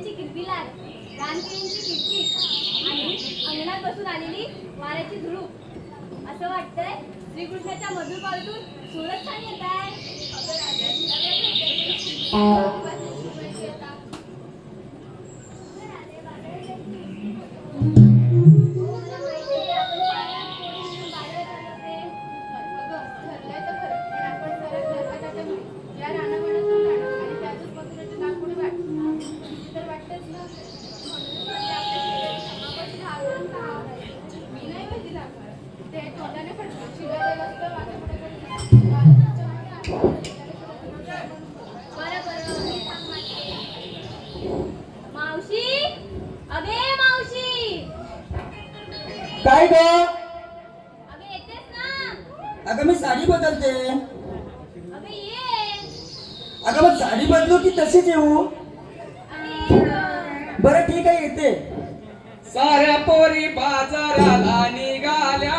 चिमण्यांची किलबिलाट रानकिड्यांची किटकिट आणि अंगणात बसून आलेली वाऱ्याची झुळूक असं वाटतंय श्रीकृष्णाच्या मधुर पावतून सुरत छान येत आहे. काय ग? अगे येतेस ना? अगं मी साडी बदलते. अगे ये. अगं मग साडी बदलू की तशीच येऊ. बरं ठीक आहे येते. साऱ्या पोरी बाजाराला निघाल्या.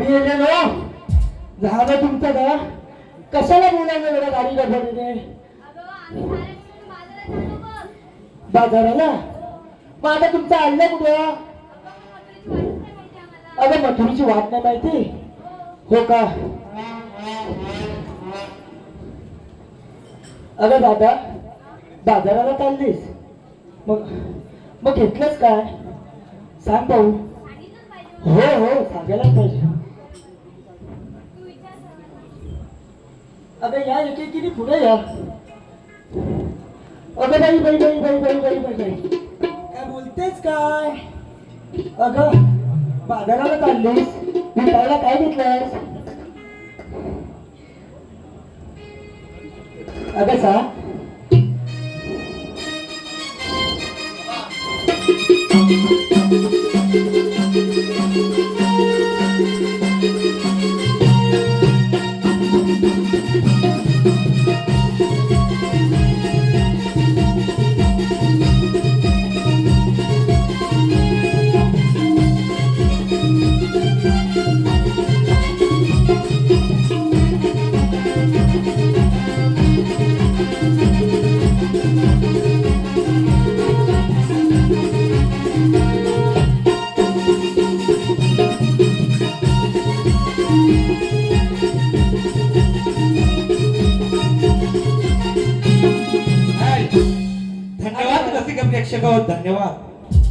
मी येलेलो झालं तुमचं का कशाला बोलायचं जरा गाडी गडबडीने? बाजाराला? मग आता तुमचं आणलं कुठं? अगं मथुरीची वाट नाही माहिती. हो का? अगं दादा बाजाराला चाललीस. मग मग घेतलंच काय? सांग भाऊ. हो हो सांगायलाच पाहिजे. अगं या किती पुढे या अगं बाई बाई बाई बाई बाई बाई बाई बाई. काय बोलतेस काय? अगं बाजाराला चाललीस. विकायला काय घेतलंस? अगं सा प्रेक्षक धन्यवाद.